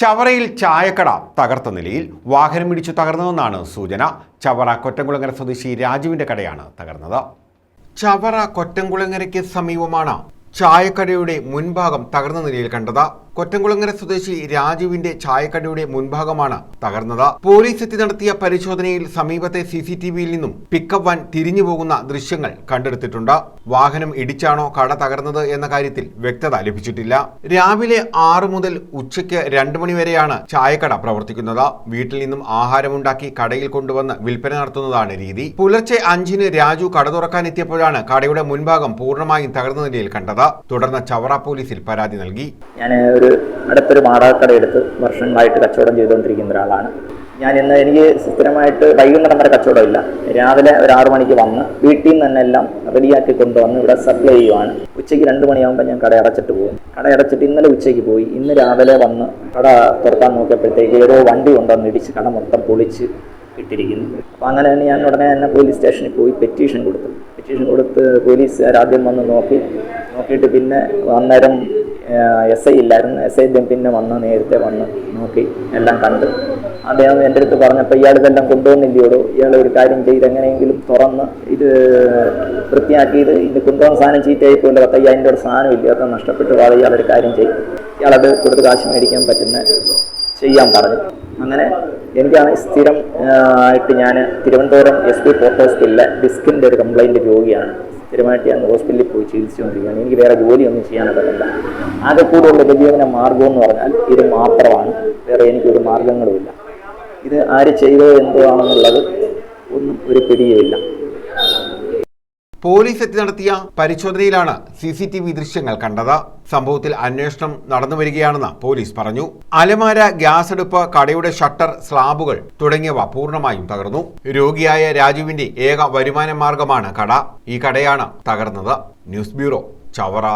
ചവറയിൽ ചായക്കട തകർത്ത നിലയിൽ വാഹനം ഇടിച്ചു തകർന്നതെന്നാണ് സൂചന. ചവറ കൊറ്റംകുളങ്ങര സ്വദേശി രാജുവിന്റെ കടയാണ് തകർന്നത്. ചവറ കൊറ്റംകുളങ്ങരയ്ക്ക് സമീപമാണ് ചായക്കടയുടെ മുൻഭാഗം തകർന്ന നിലയിൽ കണ്ടത്. കൊറ്റംകുളങ്ങര സ്വദേശി രാജുവിന്റെ ചായക്കടയുടെ മുൻഭാഗമാണ് തകർന്നത്. പോലീസ് എത്തി നടത്തിയ പരിശോധനയിൽ സമീപത്തെ സി സി ടി വിയിൽ നിന്നും പിക്കപ്പ് വാൻ തിരിഞ്ഞു പോകുന്ന ദൃശ്യങ്ങൾ കണ്ടെടുത്തിട്ടുണ്ട്. വാഹനം ഇടിച്ചാണോ കട തകർന്നത് എന്ന കാര്യത്തിൽ വ്യക്തത ലഭിച്ചിട്ടില്ല. രാവിലെ ആറു മുതൽ ഉച്ചയ്ക്ക് രണ്ടു മണിവരെയാണ് ചായക്കട പ്രവർത്തിക്കുന്നത്. വീട്ടിൽ നിന്നും ആഹാരമുണ്ടാക്കി കടയിൽ കൊണ്ടുവന്ന് വിൽപ്പന നടത്തുന്നതാണ് രീതി. പുലർച്ചെ അഞ്ചിന് രാജു കട തുറക്കാൻ എത്തിയപ്പോഴാണ് കടയുടെ മുൻഭാഗം പൂർണമായും തകർന്ന നിലയിൽ കണ്ടത്. തുടർന്ന് ചവറ പോലീസിൽ പരാതി നൽകി. ഞാൻ അടുത്തൊരു മാടാക്കട എടുത്ത് വർഷങ്ങളായിട്ട് കച്ചവടം ചെയ്തുകൊണ്ടിരിക്കുന്ന ഒരാളാണ്. ഞാൻ ഇന്ന് എനിക്ക് സ്ഥിരമായിട്ട് വൈകുന്നേരം വരെ കച്ചവടമില്ല. രാവിലെ ഒരു ആറു മണിക്ക് വന്ന് വീട്ടിൽ നിന്ന് തന്നെ എല്ലാം റെഡിയാക്കി കൊണ്ടുവന്ന് ഇവിടെ സപ്ലൈ ചെയ്യുവാണ്. ഉച്ചയ്ക്ക് രണ്ട് മണിയാകുമ്പോൾ ഞാൻ കട അടച്ചിട്ട് പോകും. കട അടച്ചിട്ട് ഇന്നലെ ഉച്ചയ്ക്ക് പോയി. ഇന്ന് രാവിലെ വന്ന് കട തുറക്കാൻ നോക്കിയപ്പോഴത്തേക്ക് ഏതോ വണ്ടി കൊണ്ടുവന്ന് ഇടിച്ച് കട മൊത്തം പൊളിച്ച് ഇട്ടിരിക്കുന്നു. അപ്പോൾ അങ്ങനെ തന്നെ ഞാൻ ഉടനെ തന്നെ പോലീസ് സ്റ്റേഷനിൽ പോയി പെറ്റീഷൻ കൊടുത്തു. പെറ്റീഷൻ കൊടുത്ത് പോലീസുകാർ ആദ്യം വന്ന് നോക്കി. നോക്കിയിട്ട് പിന്നെ അന്നേരം എസ് ഐ ഇല്ലായിരുന്നു. എസ് ഐ പിന്നെ വന്ന് നേരത്തെ വന്ന് നോക്കി എല്ലാം കണ്ട്. അദ്ദേഹം എന്റെ അടുത്ത് പറഞ്ഞപ്പോൾ ഇയാൾ ഇതെല്ലാം കൊണ്ടുവന്നില്ലയോടോ ഇയാൾ ഒരു കാര്യം ചെയ്ത് എങ്ങനെയെങ്കിലും തുറന്ന് ഇത് വൃത്തിയാക്കിയത് ഇത് കൊണ്ടുവന്ന സാധനം ചീത്തയായി പോയില്ല പത്തയ്യായിരം രൂപയുടെ സാധനം ഇല്ല അത് നഷ്ടപ്പെട്ട് പാടെ ഇയാളൊരു കാര്യം ചെയ്യും ഇയാളത് കൊടുത്ത് കാശ് മേടിക്കാൻ പറ്റുന്ന ചെയ്യാൻ പറഞ്ഞു. അങ്ങനെ എനിക്കാണ് സ്ഥിരം ആയിട്ട് ഞാൻ തിരുവനന്തപുരം എസ് പി ഹോസ്പിറ്റലിലെ ഡിസ്കിന്റെ ഒരു കംപ്ലൈന്റ് രോഗിയാണ്. സ്ഥിരമായിട്ട് ഞാൻ ഹോസ്പിറ്റലിൽ പോയി ചികിത്സിച്ചുകൊണ്ടിരിക്കുകയാണ്. എനിക്ക് വേറെ ജോലിയൊന്നും ചെയ്യാൻ പറ്റില്ല. ആകെ കൂടുതലുള്ള ഉപജീവന മാർഗം എന്ന് പറഞ്ഞാൽ ഇത് മാത്രമാണ്. വേറെ എനിക്കൊരു മാർഗങ്ങളുമില്ല ഇത് ആര് ചെയ്തോ എന്തോ ആണെന്നുള്ളത് ഒന്നും ഒരു പിടിയുമില്ല പോലീസ് എത്തി നടത്തിയ പരിശോധനയിലാണ് സി സി ടി വി ദൃശ്യങ്ങൾ കണ്ടത്. സംഭവത്തിൽ അന്വേഷണം നടന്നു വരികയാണെന്ന് പോലീസ് പറഞ്ഞു. അലമാര ഗ്യാസ് അടുപ്പ് കടയുടെ ഷട്ടർ സ്ലാബുകൾ തുടങ്ങിയവ പൂർണമായും തകർന്നു. രോഗിയായ രാജുവിന്റെ ഏക വരുമാന മാർഗമാണ് കട. ഈ കടയാണ് തകർന്നത്. News bureau Chavara.